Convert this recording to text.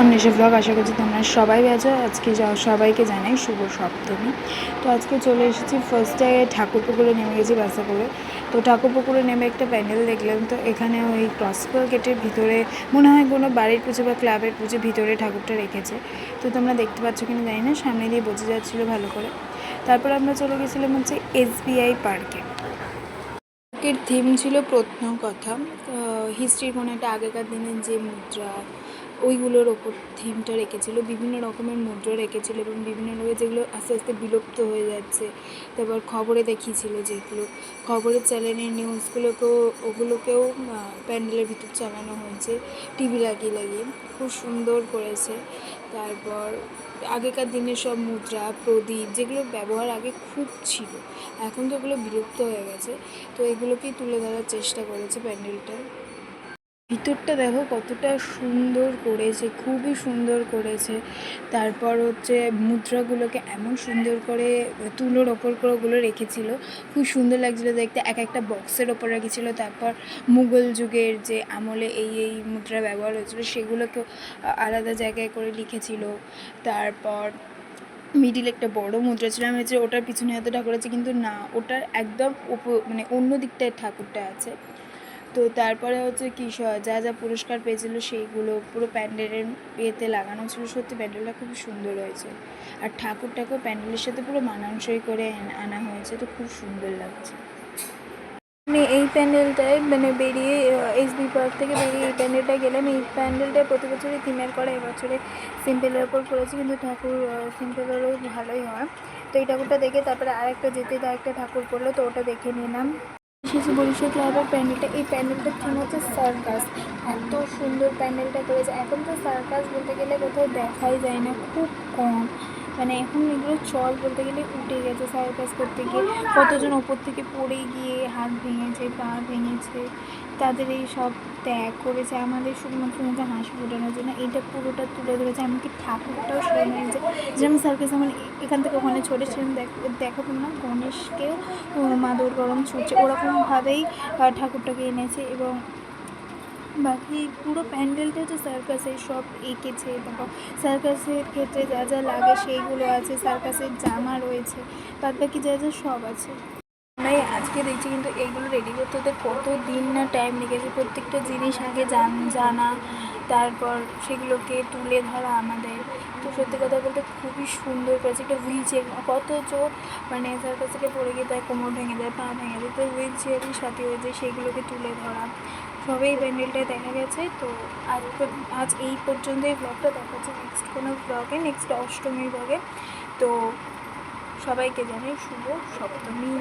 Anwesha blog, আশা করছি তোমরা সবাই আছো। আজকে সবাইকে জানাই শুভ সপ্তমী। তো আজকে চলে এসেছি ফার্স্টে ঠাকুর পুকুরে নেমে গেছি বাসা করে। তো ঠাকুর পুকুরে নেমে একটা প্যান্ডেল দেখলাম। তো এখানে ওই ক্রসপল গেটের ভিতরে, মনে হয় কোনো বাড়ির পুজো বা ক্লাবের পুজো ভিতরে ঠাকুরটা রেখেছে। তো তোমরা দেখতে পাচ্ছ কিনা জানি না, সামনে দিয়ে বোঝা যাচ্ছিল ভালো করে। তারপর আমরা চলে গেছিলাম হচ্ছে এসবিআই পার্কে। পার্কের থিম ছিল প্রত্ন কথা হিস্ট্রির কোনো একটা আগেকার দিনের যে মুদ্রা ওইগুলোর ওপর থিমটা রেখেছিল, বিভিন্ন রকমের মুদ্রা রেখেছিল এবং বিভিন্ন রকমের যেগুলো আস্তে আস্তে বিলুপ্ত হয়ে যাচ্ছে। তারপর খবরে দেখিয়েছিল যেগুলো। খবরের চ্যানেলের নিউজগুলোকেও ওগুলোকেও প্যান্ডেলের ভিতর চালানো হয়েছে টিভি লাগিয়ে লাগিয়ে। খুব সুন্দর করেছে। তারপর আগেকার দিনের সব মুদ্রা, প্রদীপ, যেগুলো ব্যবহার আগে খুব ছিল, এখন তো ওগুলো বিলুপ্ত হয়ে গেছে। তো এগুলোকেই তুলে ধরার চেষ্টা করেছে প্যান্ডেলটা। ভিতরটা দেখো কতটা সুন্দর করেছে, খুবই সুন্দর করেছে। তারপর হচ্ছে মুদ্রাগুলোকে এমন সুন্দর করে তুলোর ওপর করে ওগুলো রেখেছিল, খুব সুন্দর লাগছিল দেখতে। এক একটা বক্সের ওপর রেখেছিল, তারপর মুঘল যুগের যে আমলে এই এই মুদ্রা ব্যবহার হয়েছিল, সেগুলোকেও আ- আলাদা জায়গায় করে লিখেছিল। তারপর মিডিল একটা বড় মুদ্রা ছিল, আমি ওটার পিছনে এত ঠাকুর আছে কিন্তু না, ওটার একদম মানে অন্য দিকটায় ঠাকুরটা আছে। তো তারপরে হচ্ছে কি যা যা পুরস্কার পেয়েছিল সেইগুলো পুরো প্যান্ডেলের ইয়েতে লাগানো ছিল। সত্যি প্যান্ডেলটা খুব সুন্দর হয়েছে। আর ঠাকুরটাকেও প্যান্ডেলের সাথে পুরো মানানসই করে আনা হয়েছে। তো খুব সুন্দর লাগছে। মানে এই প্যান্ডেলটায় মানে বেরিয়ে এস বি পার্ক থেকে বেরিয়ে এই প্যান্ডেলটায় গেলাম। এই প্যান্ডেলটা প্রতি বছরই থিমের করে এবছরে সিম্পলের ওপর করেছি কিন্তু ঠাকুর সিম্পলেরও ভালোই হয়। তো এই ঠাকুরটা দেখে তারপরে আরেকটা যেতে, আরেকটা ঠাকুর পড়ল। তো ওটা দেখে নিলাম। এসেছি বরিশাল ক্লাবের প্যান্ডেলটা এই প্যান্ডেলটার থিম হচ্ছে? সার্কাস এত সুন্দর প্যান্ডেলটা করেছে। এখন তো সার্কাস বলতে গেলে কোথাও দেখাই যায় না। খুব কম। মানে এখন এগুলো চল বলতে গেলে উঠে গেছে সার্কাস করতে গিয়ে। কতজন ওপর থেকে পড়ে গিয়ে, হাত ভেঙেছে, পা ভেঙেছে, তাদের এই সব ত্যাগ করেছে। আমাদের শুধুমাত্র মুখে হাসি ফোটানোর জন্য এইটা পুরোটা তুলে ধরেছে। এমনকি ঠাকুরটাও সেরকম হয়েছে যেমন সার্কাস আমার এখান থেকে ওখানে ছড়েছিলেন দেখো তোমরা গণেশকেও মাদুর গরম ছুটছে। ওরকমভাবেই ঠাকুরটাকে এনেছে এবং বাকি পুরো প্যান্ডেলটা হচ্ছে সার্কাসের সব এঁকেছে তারপর সার্কাসের ক্ষেত্রে যা যা লাগে সেইগুলো আছে সার্কাসের জামা রয়েছে, বাদ বাকি যা যা সব আছে। আমরাই আজকে দেখছি কিন্তু এইগুলো রেডি করতে ওদের কত দিন না টাইম লেগেছে, প্রত্যেকটা জিনিস আগে জান, জানা, তারপর সেগুলোকে তুলে ধরা আমাদের। তো সত্যি কথা বলতে খুবই সুন্দর করেছে, একটা হুইল চেয়ার কত জোর মানে সার্কাস থেকে পড়ে গিয়ে তার কোমর ভেঙে যায়, পা ভেঙে যায়, তো হুইল চেয়ারই সাথে হয়ে যায় সেগুলোকে তুলে ধরা। সবই প্যান্ডেলটা দেখা গেছে। তো আজ আজ এই পর্যন্ত এই ব্লগটা দেখা হচ্ছে নেক্সট কোনো ব্লগে নেক্সট অষ্টমীর ব্লগে তো সবাইকে জানাই শুভ সপ্তমী।